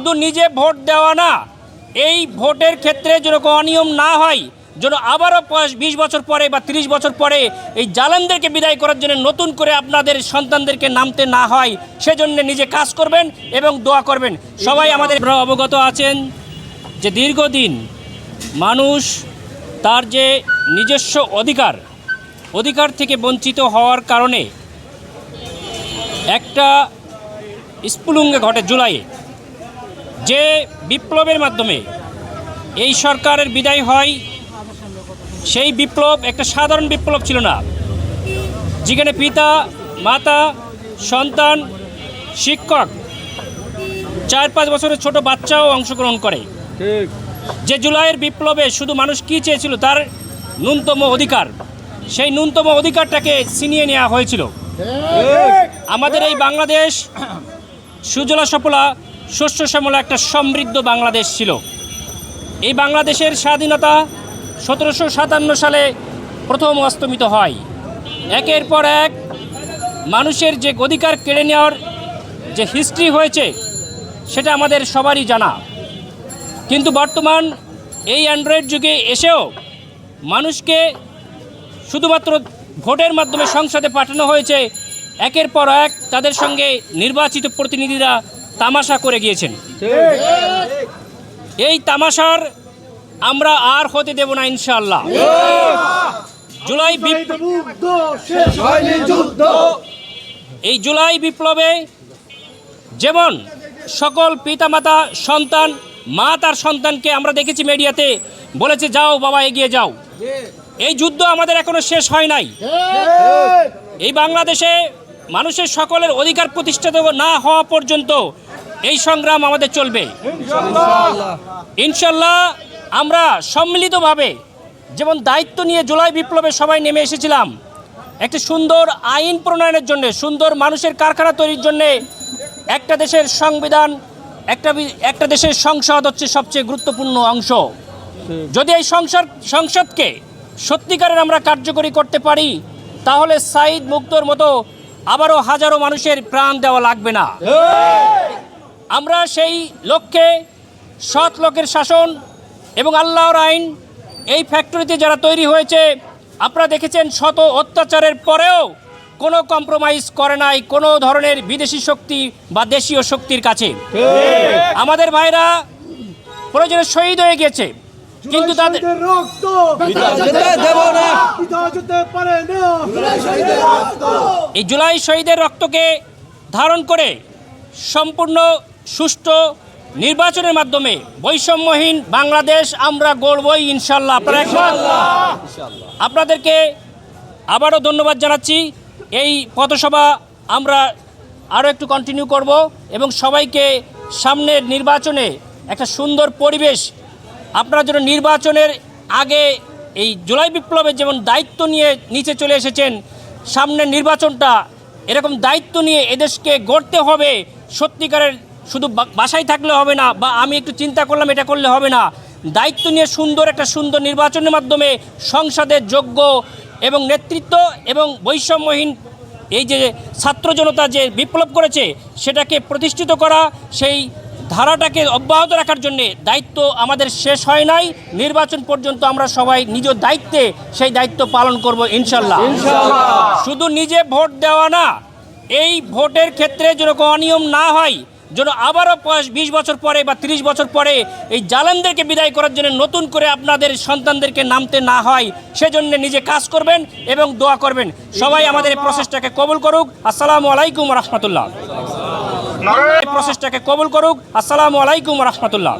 শুধু নিজে ভোট দেওয়া না, এই ভোটের ক্ষেত্রে যেন কোনো অনিয়ম না হয়, যেন আবারও বিশ বছর পরে বা তিরিশ বছর পরে এই জালেমদেরকে বিদায় করার জন্য নতুন করে আপনাদের সন্তানদেরকে নামতে না হয়, সেজন্য নিজে কাজ করবেন এবং দোয়া করবেন। সবাই আমাদের অবগত আছেন যে দীর্ঘদিন মানুষ তার যে নিজস্ব অধিকার অধিকার থেকে বঞ্চিত হওয়ার কারণে একটা স্ফুলুঙ্গে ঘটে জুলাইয়ে। যে বিপ্লবের মাধ্যমে এই সরকারের বিদায় হয় সেই বিপ্লব একটা সাধারণ বিপ্লব ছিল না। যেখানে পিতা মাতা সন্তান শিক্ষক চার পাঁচ বছরের ছোট বাচ্চাও অংশগ্রহণ করে। যে জুলাইয়ের বিপ্লবে শুধু মানুষ কী চেয়েছিল তার ন্যূনতম অধিকার সেই ন্যূনতম অধিকারটাকে ছিনিয়ে নেওয়া হয়েছিল। আমাদের এই বাংলাদেশ সুজলা সফলা শস্য শ্যামলা একটা সমৃদ্ধ বাংলাদেশ ছিল। এই বাংলাদেশের স্বাধীনতা সতেরোশো সাতান্ন সালে প্রথম অস্তমিত হয়। একের পর এক মানুষের যে অধিকার কেড়ে নেওয়ার যে হিস্ট্রি হয়েছে, সেটা আমাদের সবারই জানা। কিন্তু বর্তমান এই অ্যান্ড্রয়েড যুগে এসেও মানুষকে শুধুমাত্র ভোটের মাধ্যমে সংসদে পাঠানো হয়েছে। একের পর এক তাদের সঙ্গে নির্বাচিত প্রতিনিধিরা তামাশা করে গিয়েছেন। এই তামাশার আমরা আর হতে দেব না ইনশাআল্লাহ। জুলাই এই জুলাই বিপ্লবে যেমন সকল পিতামাতা সন্তান, মা তার সন্তানকে আমরা দেখেছি মিডিয়াতে, বলেছে, যাও বাবা, এগিয়ে যাও। এই যুদ্ধ আমাদের এখনও শেষ হয় নাই। এই বাংলাদেশে মানুষের সকলের অধিকার প্রতিষ্ঠিত না হওয়া পর্যন্ত এই সংগ্রাম আমাদের চলবে। ইনশাল্লাহ আমরা সম্মিলিতভাবে যেমন দায়িত্ব নিয়ে জুলাই বিপ্লবে সবাই নেমে এসেছিলাম একটি সুন্দর আইন প্রণয়নের জন্য সুন্দর মানুষের কারখানা তৈরির জন্য একটা দেশের সংবিধান একটা একটা দেশের সংসদ হচ্ছে সবচেয়ে গুরুত্বপূর্ণ অংশ। যদি এই সংসদ সংসদকে সত্যিকারের আমরা কার্যকরী করতে পারি তাহলে সাইদ মুক্তর মতো আবারও হাজারো মানুষের প্রাণ দেওয়া লাগবে না। আমরা সেই লক্ষ্যে সৎ লোকের শাসন এবং আল্লাহর আইন এই ফ্যাক্টরিতে যারা তৈরি হয়েছে আপনারা দেখেছেন শত অত্যাচারের পরেও কোনো কম্প্রোমাইজ করে নাই কোনো ধরনের বিদেশি শক্তি বা দেশীয় শক্তির কাছে। আমাদের ভাইরা প্রয়োজনে শহীদ হয়ে গেছে কিন্তু তাদের রক্ত। দেব না। পারে না এই জুলাই শহীদের রক্তকে ধারণ করে সম্পূর্ণ সুষ্ঠু নির্বাচনের মাধ্যমে বৈষম্যহীন বাংলাদেশ আমরা গড়বই ইনশাল্লাহ। আপনারা আপনাদেরকে আবারও ধন্যবাদ জানাচ্ছি। এই পথসভা আমরা আরও একটু কন্টিনিউ করব এবং সবাইকে সামনের নির্বাচনে একটা সুন্দর পরিবেশ আপনারা যেন নির্বাচনের আগে এই জুলাই বিপ্লবের যেমন দায়িত্ব নিয়ে নিচে চলে এসেছেন সামনের নির্বাচনটা এরকম দায়িত্ব নিয়ে এদেশকে গড়তে হবে, সত্যিকারের শুধু বাসায় থাকলে হবে না বা আমি একটু চিন্তা করলাম এটা করলে হবে না। দায়িত্ব নিয়ে সুন্দর একটা সুন্দর নির্বাচনের মাধ্যমে সংসদের যোগ্য এবং নেতৃত্ব এবং বৈষম্যহীন এই যে ছাত্র জনতা যে বিপ্লব করেছে, সেটাকে প্রতিষ্ঠিত করা, সেই ধারাটাকে অব্যাহত রাখার জন্যে দায়িত্ব আমাদের শেষ হয় নাই। নির্বাচন পর্যন্ত আমরা সবাই নিজ দায়িত্বে সেই দায়িত্ব পালন করব ইনশাল্লাহ শুধু নিজে ভোট দেওয়া না এই ভোটের ক্ষেত্রে যেন অনিয়ম না হয় যেন আবারও বিশ বছর পরে বা তিরিশ বছর পরে এই জালেমদেরকে বিদায় করার জন্য নতুন করে আপনাদের সন্তানদেরকে নামতে না হয় সেজন্য নিজে কাজ করবেন এবং দোয়া করবেন। সবাই আমাদের এই প্রসেসটাকে কবুল করুক। আসসালামু আলাইকুম রহমতুল্লাহ। এই প্রসেসটাকে কবুল করুক। আসসালামু আলাইকুম রহমতুল্লাহ।